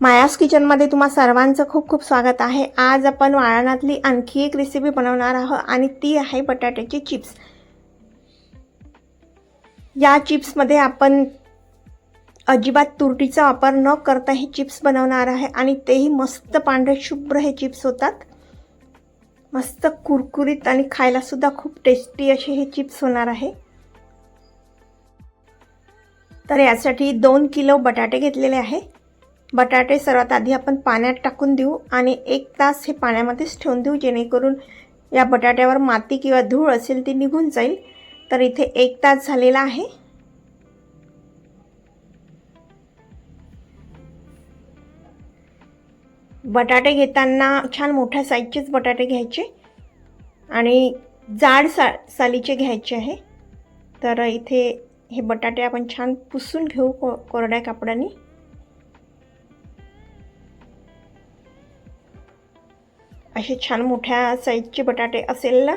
मायास किचनमध्ये तुम्हा सर्वांचं खूप खूप स्वागत आहे. आज आपण वाळणातली आणखी एक रेसिपी बनवणार आहोत आणि ती आहे बटाट्याची चिप्स. या चिप्समध्ये आपण अजिबात तुरटीचा वापर न करता हे चिप्स बनवणार आहे आणि तेही मस्त पांढरे शुभ्र हे चिप्स होतात. मस्त कुरकुरीत आणि खायलासुद्धा खूप टेस्टी असे हे चिप्स होणार आहे. तर यासाठी दोन किलो बटाटे घेतलेले आहे. बटाटे सर्वात आधी आपण पाण्यात टाकून देऊ आणि एक तास हे पाण्यामध्येच ठेवून देऊ जेणेकरून या बटाट्यावर माती किंवा धूळ असेल ती निघून जाईल. तर इथे एक तास झालेला आहे. बटाटे घेताना छान मोठ्या साईजचेच बटाटे घ्यायचे आणि जाड सा सालीचे घ्यायचे आहे. तर इथे हे बटाटे आपण छान पुसून घेऊ को कोरड्या कापडाने. असे छान मोठ्या साईजचे बटाटे असेल ना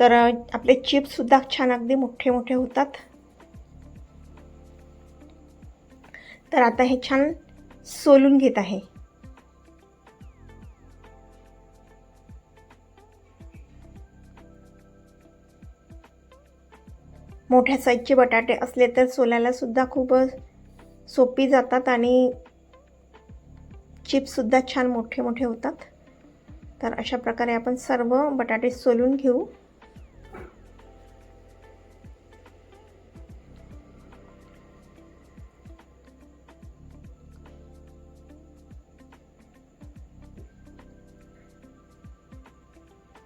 तर आपले चिप्ससुद्धा छान अगदी मोठे मोठे होतात. तर आता हे छान सोलून घेत आहे. मोठ्या साईजचे बटाटे असले तर सोलायला सुद्धा खूप सोपी जातात आणि चिप्ससुद्धा छान मोठे मोठे होतात. तर अशा प्रकारे आपण सर्व बटाटे सोलून घेऊ.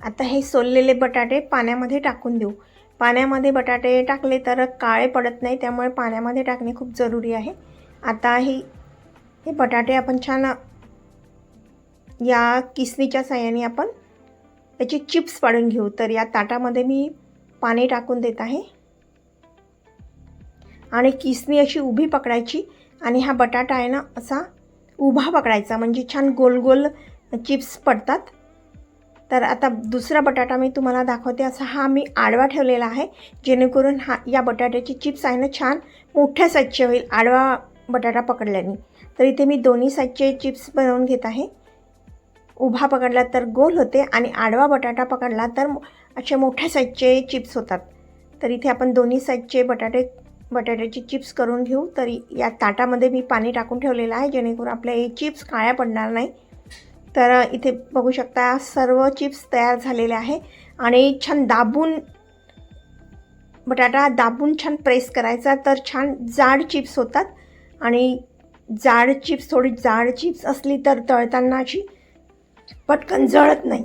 आता हे सोललेले बटाटे पाण्यामध्ये टाकून देऊ. पाण्यामध्ये बटाटे टाकले तर काळे पडत नाही त्यामुळे पाण्यामध्ये टाकणे खूप जरुरी आहे. आता ही हे बटाटे आपण छान या किसनीच्या साह्याने आपण त्याचे चिप्स पाडून घेऊ. तर या ताटामध्ये मी पाणी टाकून देत आहे. आणि किसनी अशी उभी पकडायची आणि हा बटाटा आहे ना असा उभा पकडायचा म्हणजे छान गोल गोल चिप्स पडतात. तर आता दुसरा बटाटा मी तुम्हाला दाखवते. असा हा मी आडवा ठेवलेला आहे जेणेकरून हा या बटाट्याची चिप्स आहे ना छान मोठ्या साईजचे होईल आडवा बटाटा पकडल्याने. तर इथे मी दोन्ही साईजचे चिप्स बनवून घेत आहे. उभा पकडला तर गोल होते आणि आडवा बटाटा पकडला तर असे मोठ्या साईजचे चिप्स होतात. तर इथे आपण दोन्ही साईजचे बटाटे बटाट्याचे चिप्स करून घेऊ. तरी या ताटामध्ये मी पाणी टाकून ठेवलेलं आहे जेणेकरून आपल्या हे चिप्स काळ्या पडणार नाही. तर इथे बघू शकता सर्व चिप्स तयार झालेले आहे आणि छान दाबून बटाटा दाबून छान प्रेस करायचा तर छान जाड चिप्स होतात. आणि जाड चिप्स थोडी जाड चिप्स असली तर तळताना अशी पटकन जळत नाही.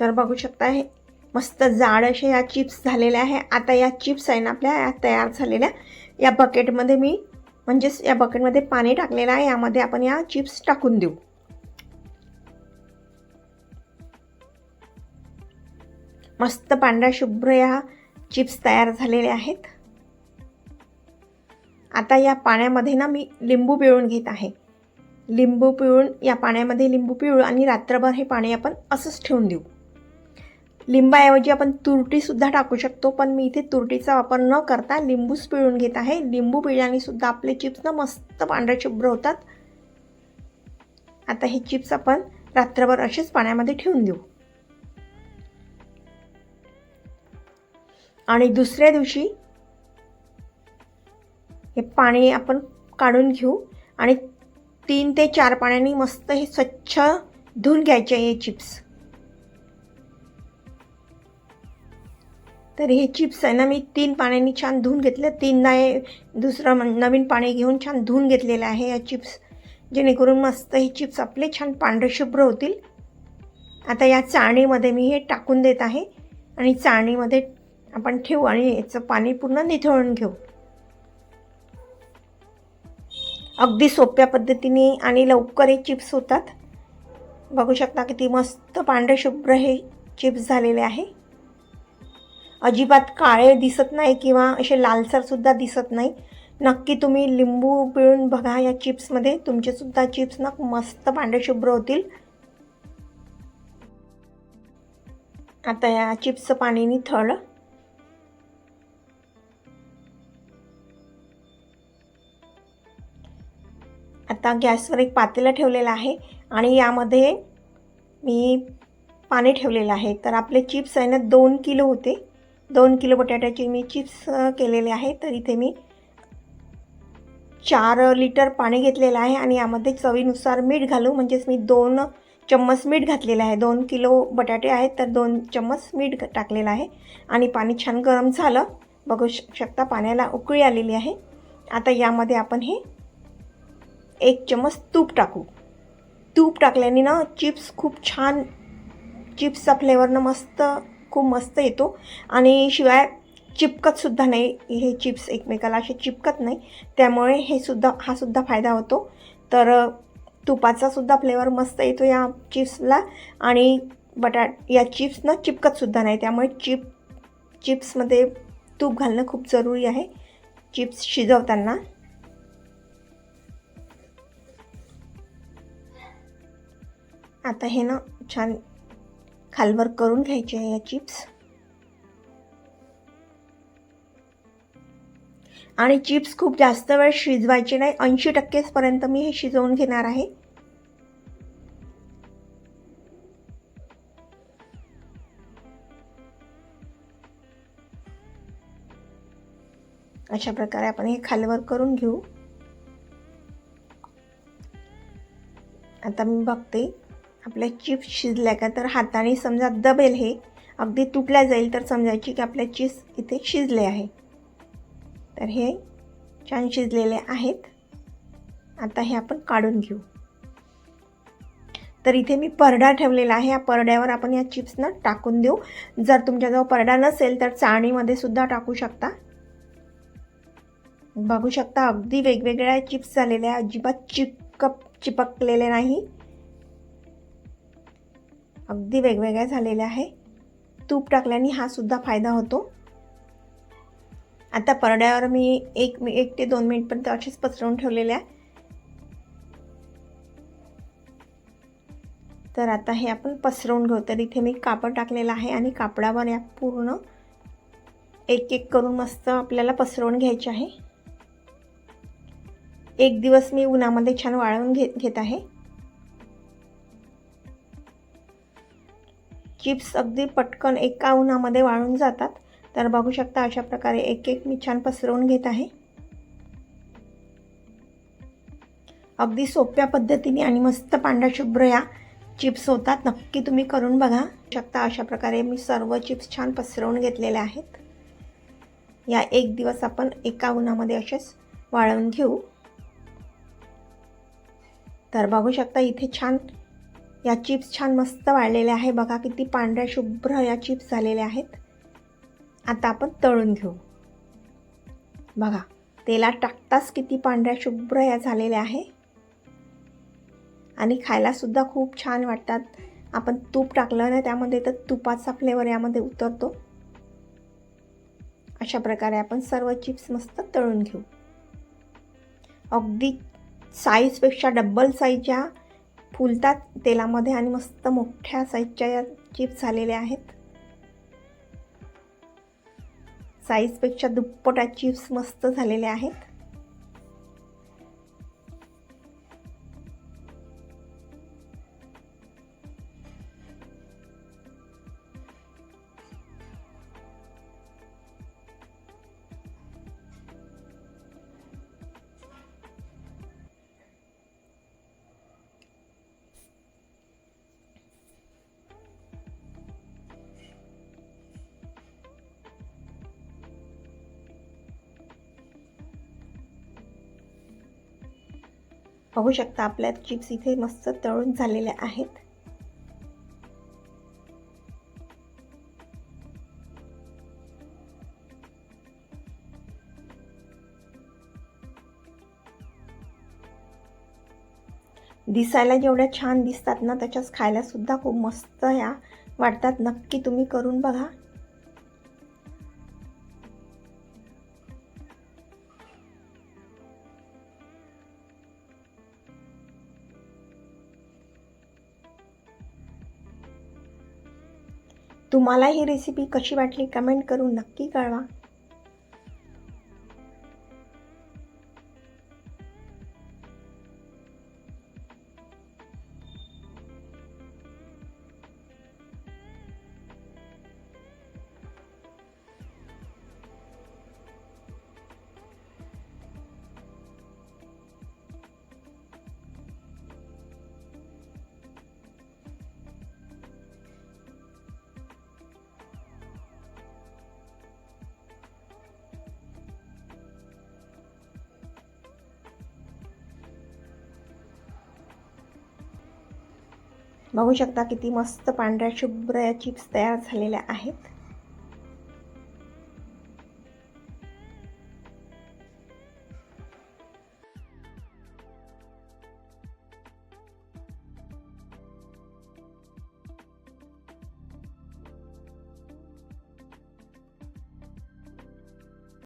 तर बघू शकता हे मस्त जाड असे या चिप्स झालेल्या आहे. आता या चिप्स आहे ना आपल्या या तयार झालेल्या. या बकेटमध्ये मी म्हणजेच या बकेटमध्ये पाणी टाकलेलं आहे. यामध्ये आपण या चिप्स टाकून देऊ. मस्त पांढऱ्या शुभ्र या चिप्स तयार झालेले आहेत. आता या पाण्यामध्ये ना मी लिंबू पिळून घेत आहे. लिंबू पिळून या पाण्यामध्ये लिंबू पिळू आणि रात्रभर हे पाणी आपण असंच ठेवून देऊ. लिंबाऐवजी आपण तुरटीसुद्धा टाकू शकतो पण मी इथे तुरटीचा वापर न करता लिंबूच पिळून घेत आहे. लिंबू पिळल्यानेसुद्धा आपले चिप्स ना मस्त पांढरे शुभ्र होतात. आता हे चिप्स आपण रात्रभर असेच पाण्यामध्ये ठेवून देऊ. आणि दुसऱ्या दिवशी हे पाणी आपण काढून घेऊ आणि तीन ते चार पाण्याने मस्त हे स्वच्छ धुवून घ्यायचे हे चिप्स. तर हे चिप्स आहे ना मी तीन पाण्याने छान धुवून घेतलं. तीनदा हे दुसरं नवीन पाणी घेऊन छान धुवून घेतलेलं आहे या चिप्स. जेणेकरून मस्त हे चिप्स आपले छान पांढरे शुभ्र होतील. आता या चाळणीमध्ये मी हे टाकून देत आहे आणि चाळणीमध्ये आपण ठेवू आणि याचं पाणी पूर्ण निथळून घेऊ. अगदी सोप्या पद्धतीने आणि लवकर हे चिप्स होतात. बघू शकता किती मस्त पांढरे शुभ्र हे चिप्स झालेले आहे. अजिबात काळे दिसत नाही किंवा असे लालसरसुद्धा दिसत नाही. नक्की तुम्ही लिंबू पिळून बघा या चिप्समध्ये तुमचेसुद्धा चिप्स ना मस्त पांढरे शुभ्र होतील. आता या चिप्सचं पाणी थळ आता गॅसवर एक पातेलं ठेवलेलं आहे आणि यामध्ये मी पाणी ठेवलेलं आहे. तर आपले चिप्स आहे ना दोन किलो होते. दोन किलो बटाट्याचे मी चिप्स केलेले आहे. तर इथे मी चार लिटर पाणी घेतलेलं आहे आणि यामध्ये चवीनुसार मीठ घालू. म्हणजेच मी दोन चम्मच मीठ घातलेलं आहे. दोन किलो बटाटे आहेत तर दोन चम्मच मीठ टाकलेलं आहे. आणि पाणी छान गरम झालं. बघू शकता पाण्याला उकळी आलेली आहे. आता यामध्ये आपण हे एक चम्मच तूप टाकू. तूप टाकल्याने ना चिप्स खूप छान चिप्सचा फ्लेवरनं मस्त खूप मस्त येतो. आणि शिवाय चिपकतसुद्धा नाही. हे चिप्स एकमेकाला असे चिपकत नाही. त्यामुळे हे सुद्धा हा सुद्धा फायदा होतो. तर तुपाचासुद्धा तुपाचा सुद्धा फ्लेवर मस्त येतो या चिप्सला. आणि बटा या चिप्सनं चिपकतसुद्धा नाही. त्यामुळे चिप चिप्समध्ये तूप घालणं खूप जरुरी आहे. चिप्स शिजवताना. आता हे ना छान खालवर करून घ्यायचे आहे या चिप्स. आणि चिप्स खूप जास्त वेळ शिजवायचे नाही. ऐंशी टक्केपर्यंत मी हे शिजवून घेणार आहे. अशा प्रकारे आपण हे खालवर करून घेऊ. आता मी बघते. आपल्या चिप्स शिजल्या का तर हाताने समजा दबेल हे अगदी तुटल्या जाईल तर समजायची की आपल्या चिप्स इथे शिजले आहे. तर हे छान शिजलेले आहेत. आता हे आपण काढून घेऊ. तर इथे मी परडा ठेवलेला आहे. या परड्यावर आपण या चिप्सना टाकून देऊ. जर तुमच्याजवळ परडा नसेल तर चाळणीमध्ये सुद्धा टाकू शकता. बघू शकता अगदी वेगवेगळ्या चिप्स झालेल्या अजिबात चिपकप चिपकलेले नाही. अगदी वेगवेगळ्या झालेल्या आहे. तूप टाकल्याने हा सुद्धा फायदा होतो. आता परड्यावर मी एक मी एक ते दोन मिनिटपर्यंत असेच पसरवून ठेवलेले आहे तर आता हे आपण पसरवून घेऊ. तर इथे मी कापड टाकलेलं आहे आणि कापडावर या पूर्ण एक एक करून मस्त आपल्याला पसरवून घ्यायचे आहे. एक दिवस मी उन्हामध्ये छान वाळवून घे घेत आहे. चिप्स अगदी पटकन एका उन्हामध्ये वाळून जातात. तर बघू शकता अशा प्रकारे एक एक मी छान पसरवून घेत आहे. अगदी सोप्या पद्धतीने आणि मस्त पांढरा शुभ्र या चिप्स होतात. नक्की तुम्ही करून बघा. शकता अशा प्रकारे मी सर्व चिप्स छान पसरवून घेतलेले आहेत. या एक दिवस आपण एका उन्हामध्ये असेच वाळवून घेऊ. तर बघू शकता इथे छान या चिप्स छान मस्त वाळलेल्या आहे बघा किती पांढऱ्या शुभ्र या चिप्स झालेल्या आहेत. आता आपण तळून घेऊ. बघा तेलात टाकताच किती पांढऱ्या शुभ्र या झालेल्या आहे. आणि खायलासुद्धा खूप छान वाटतात. आपण तूप टाकलं ना त्यामध्ये तर तुपाचा फ्लेवर यामध्ये उतरतो. अशा प्रकारे आपण सर्व चिप्स मस्त तळून घेऊ. अगदी साईजपेक्षा डब्बल साईजच्या फुलतात तेलामध्ये आणि मस्त मोठ्या साईजच्या या चिप्स झालेल्या आहेत. साईजपेक्षा दुप्पट चिप्स मस्त झालेल्या आहेत. बघू शकता आपल्या चिप्स इथे मस्त तळून झालेल्या आहेत. दिसायला जेवढ्या छान दिसतात ना त्याच्याच खायला सुद्धा खूप मस्त ह्या वाटतात नक्की तुम्ही करून बघा. तुम्हाला ही रेसिपी कशी वाटली कमेंट करून नक्की कळवा. बघू शकता किती मस्त पांढऱ्या शुभ्र या चिप्स तयार झालेल्या आहेत.